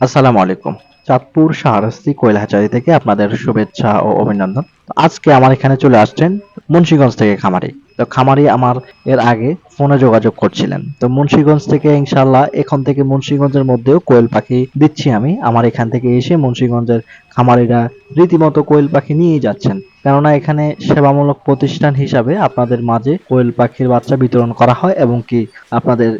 আসসালামু আলাইকুম। চাঁদপুর শাহরাস্তি কৈলাহাচারি থেকে আপনাদের শুভেচ্ছা ও অভিনন্দন। আজকে আমার এখানে চলে আসছেন মুন্সিগঞ্জ থেকে খামারি। তো খামারি আমার এর আগে ফোনে যোগাযোগ করছিলেন। তো মুন্সিগঞ্জ থেকে ইনশাল্লাহ এখন থেকে মুন্সিগঞ্জের মধ্যেও কোয়েল পাখি দিচ্ছি আমি। আমার এখান থেকে এসে মুন্সিগঞ্জের খামারিরা রীতিমতো কোয়েল পাখি নিয়ে যাচ্ছেন। কেননা এখানে সেবামূলক প্রতিষ্ঠান হিসাবে আপনাদের মাঝে কোয়েল পাখির বাচ্চা বিতরণ করা হয় এবং কি আপনাদের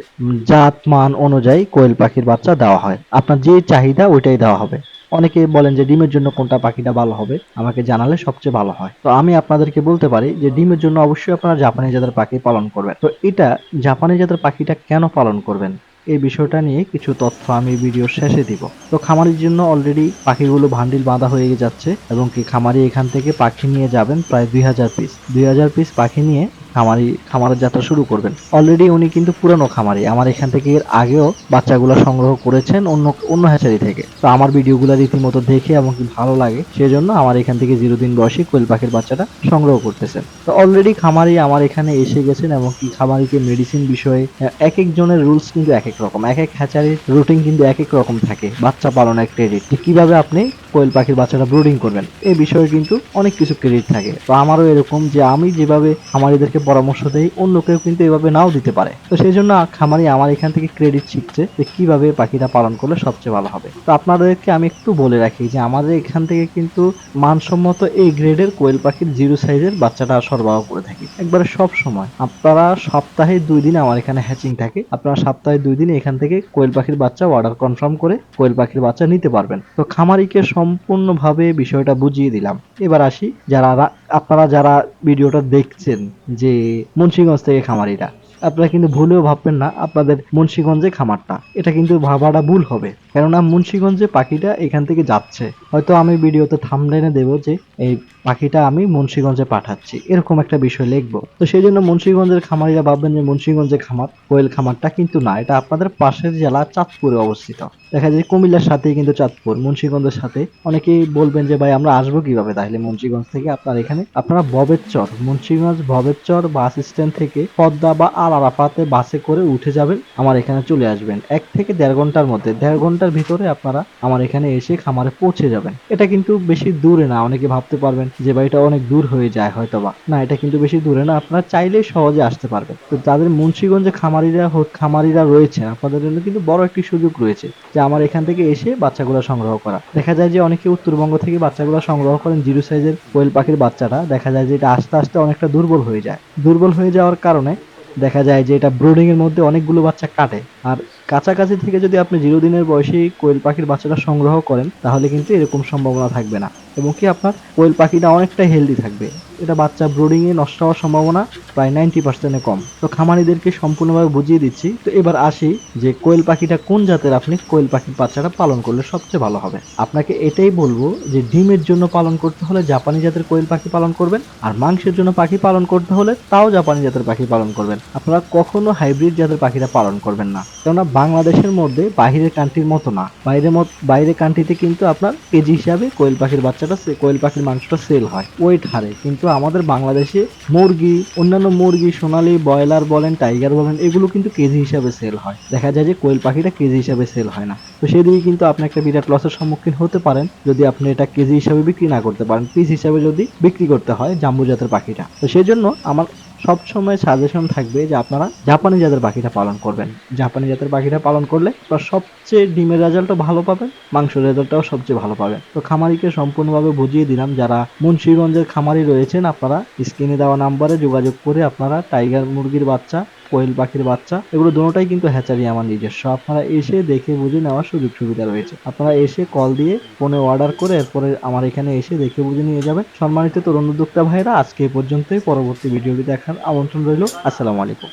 জাত, মান অনুযায়ী কোয়েল পাখির বাচ্চা দেওয়া হয়। আপনার যে চাহিদা ওইটাই দেওয়া হবে। অনেকে বলেন যে ডিমের জন্য কোনটা পাখিটা ভালো হবে? আমাকে জানালে সবচেয়ে ভালো হয়। তো আমি আপনাদেরকে বলতে পারি যে ডিমের জন্য অবশ্যই আপনারা জাপানি জাতের পাখি পালন করবেন। তো এটা জাপানি জাতের পাখিটা কেন পালন করবেন? এই বিষয়টা নিয়ে কিছু তথ্য আমি ভিডিওর শেষে দিব। তো খামারির জন্য অলরেডি পাখিগুলো ভান্ডিল বাঁধা হয়ে যাচ্ছে এবং কি খামারি এখান থেকে পাখি নিয়ে যাবেন প্রায় দুই হাজার পিস দুই হাজার পিস পাখি নিয়ে খামারি, খামারের যাত্রা শুরু করবেন। অলরেডি উনি কিন্তু পুরানো খামারি। আমার এখান থেকে এর আগেও বাচ্চাগুলো সংগ্রহ করেছেন অন্য অন্য হ্যাচারি থেকে। তো আমার ভিডিওগুলো রীতিমতো দেখে এবং ভালো লাগে, সেজন্য আমার এখান থেকে জিরো দিন বয়সী কোয়েল পাখির বাচ্চাটা সংগ্রহ করতেছেন। তো অলরেডি খামারি আমার এখানে এসে গেছেন এবং কি খামারিকে মেডিসিন বিষয়ে এক এক জনের রুলস কিন্তু এক এক রকম। এক এক হ্যাচারির রুটিন কিন্তু এক এক রকম থাকে। বাচ্চা পালনের ক্রেডিট কীভাবে আপনি কোয়েল পাখির বাচ্চাটা ব্রুডিং করবেন। এই বিষয়ে কিন্তু অনেক কিছু ক্রেডিট থাকে। তো আমারও এরকম যে আমি যেভাবে খামারিদেরকে পরামর্শ দেই, অন্য কেউ কিন্তু এভাবে নাও দিতে পারে। তো সেই জন্য খামারি আমার এখান থেকে ক্রেডিট শিখছে যে কীভাবে পাখিটা পালন করলে সবচেয়ে ভালো হবে। তো আপনাদেরকে আমি একটু বলে রাখি যে আমাদের এখান থেকে কিন্তু মানসম্মত এই গ্রেডের কোয়েল পাখির জিরো সাইজের বাচ্চাটা সরবরাহ করে থাকি। একবারে সব সময়। আপনারা সপ্তাহে দুই দিন আমার এখানে হ্যাচিং থাকে। আপনারা সপ্তাহে দুই দিন এখান থেকে কোয়েল পাখির বাচ্চা অর্ডার কনফার্ম করে কোয়েল পাখির বাচ্চা নিতে পারবেন। তো খামারিকে সম্পূর্ণভাবে বিষয়টা বুঝিয়ে দিলাম। এবার আসি যারা আপনারা যারা ভিডিওটা দেখছেন যে মুন্সিগঞ্জ থেকে খামারিরা আপনারা কিন্তু ভুলেও ভাববেন না, আপনাদের মুন্সিগঞ্জে খামারটা। এটা কিন্তু ভাবাটা ভুল হবে। কেননা মুন্সিগঞ্জে পাখিটা এখান থেকে যাচ্ছে। হয়তো আমি ভিডিওতে থামলেনে দেবো যে, এই পাখিটা আমি মুন্সিগঞ্জে পাঠাচ্ছি। এরকম একটা বিষয় লিখব। তো সেই জন্য মুন্সিগঞ্জের খামারিরা ভাববেন যে মুন্সিগঞ্জে খামার, কোয়েল খামারটা কিন্তু না। এটা আপনাদের পাশের জেলা চাঁদপুরে অবস্থিত। দেখা যায় কুমিল্লার সাথেই কিন্তু চাঁদপুর। মুন্সিগঞ্জের সাথে অনেকেই বলবেন যে, ভাই, আমরা আসব কীভাবে? তাহলে মুন্সিগঞ্জ থেকে আপনার এখানে, আপনারা ববেরচর মুন্সিগঞ্জ ববেরচর বাস স্ট্যান্ড থেকে পদ্মা বা আরাফাতে বাসে করে উঠে যাবেন, আমার এখানে চলে আসবেন। এক থেকে দেড় ঘণ্টার মধ্যে, দেড় ঘণ্টার ভিতরে আপনারা আমার এখানে এসে খামারে পৌঁছে যাবেন। এটা কিন্তু বেশি দূরে না, অনেকে ভাবতে পারবেন যে ভাই এটা অনেক দূর হয়ে যায় হয়তো বা না, এটা কিন্তু বেশি দূরে না, আপনারা চাইলেই সহজে আসতে পারবেন। তো যাদের মুন্সিগঞ্জে খামারিরা খামারিরা রয়েছে আপনাদের জন্য কিন্তু বড় একটি সুযোগ রয়েছে যে আমার এখান থেকে এসে বাচ্চাগুলো সংগ্রহ করা। দেখা যায় যে অনেকে উত্তরবঙ্গ থেকে বাচ্চাগুলো সংগ্রহ করেন, জিরো সাইজের কোয়েল পাখির বাচ্চাটা। দেখা যায় যে এটা আস্তে আস্তে অনেকটা দুর্বল হয়ে যায়। দুর্বল হয়ে যাওয়ার কারণে দেখা যায় যে এটা ব্রুডিং এর মধ্যে অনেকগুলো বাচ্চা কাটে। আর কাছাকাছি থেকে যদি আপনি জিরো দিনের বয়সী কোয়েল পাখির বাচ্চাটা সংগ্রহ করেন, তাহলে কিন্তু এরকম সম্ভাবনা থাকবে না। এবং কি আপনার কোয়েল পাখিটা অনেকটাই হেলদি থাকবে। এটা বাচ্চা ব্রুডিং এ নষ্ট হওয়ার সম্ভাবনা প্রায় নাইনটি পার্সেন্টে কম। তো খামারিদেরকে সম্পূর্ণভাবে বুঝিয়ে দিচ্ছি। তো এবার আসি যে কোয়েল পাখিটা কোন জাতের আপনি কোয়েল পাখির বাচ্চাটা পালন করলে সবচেয়ে ভালো হবে। আপনাকে এটাই বলব যে ডিমের জন্য পালন করতে হলে জাপানি জাতের কোয়েল পাখি পালন করবেন আর মাংসের জন্য পাখি পালন করতে হলে তাও জাপানি জাতের পাখি পালন করবেন। আপনারা কখনো হাইব্রিড জাতের পাখিটা পালন করবেন না। কেননা বাংলাদেশের মধ্যে বাইরের কান্ট্রির মতো না। বাইরের বাইরের কান্ট্রিতে কিন্তু আপনার কেজি হিসাবে কোয়েল পাখির বাচ্চাটা কোয়েল পাখির মাংসটা সেল হয়। ওয়েট হারে কিন্তু আমাদের বাংলাদেশে মুরগি, অন্যান্য মুরগি, সোনালি, ব্রয়লার বলেন টাইগার বলেন, এগুলো কিন্তু কেজি হিসাবে সেল হয়। দেখা যায় যে কোয়েল পাখিটা কেজি হিসাবে সেল হয় না। তো সেদিকে কিন্তু আপনি একটা বিরাট লসের সম্মুখীন হতে পারেন, যদি আপনি এটা কেজি হিসাবে বিক্রি না করতে পারেন। পিস হিসাবে যদি বিক্রি করতে হয় জাম্বু জাতের পাখিটা। তো সেই জন্য আমার সবসময় সাজেশন থাকবে যে আপনারা জাপানি জাতের পাখিটা পালন করবেন। জাপানি জাতের পাখিটা পালন করলে সবচেয়ে ডিমের রেজাল্টও ভালো পাবেন মাংস রেজাল্টটাও সবচেয়ে ভালো পাবেন। তো খামারিকে সম্পূর্ণভাবে বুঝিয়ে দিলাম, যারা মুন্সিগঞ্জের খামারি রয়েছেন, আপনারা স্ক্রিনে দেওয়া নাম্বারে যোগাযোগ করে আপনারা টাইগার মুরগির বাচ্চা কোয়েল পাখির বাচ্চা, এগুলো দুটোটাই কিন্তু হ্যাচারি আমার নিজস্ব। আপনারা এসে দেখে বুঝে নেওয়ার সুযোগ সুবিধা রয়েছে। আপনারা এসে কল দিয়ে ফোনে অর্ডার করে এরপরে আমার এখানে এসে দেখে বুঝে নিয়ে যাবেন। সম্মানিত তরুণ উদ্যোক্তা ভাইরা আজকে এই পর্যন্তই। পরবর্তী ভিডিওটি দেখার আমন্ত্রণ রইল। আসসালামু আলাইকুম।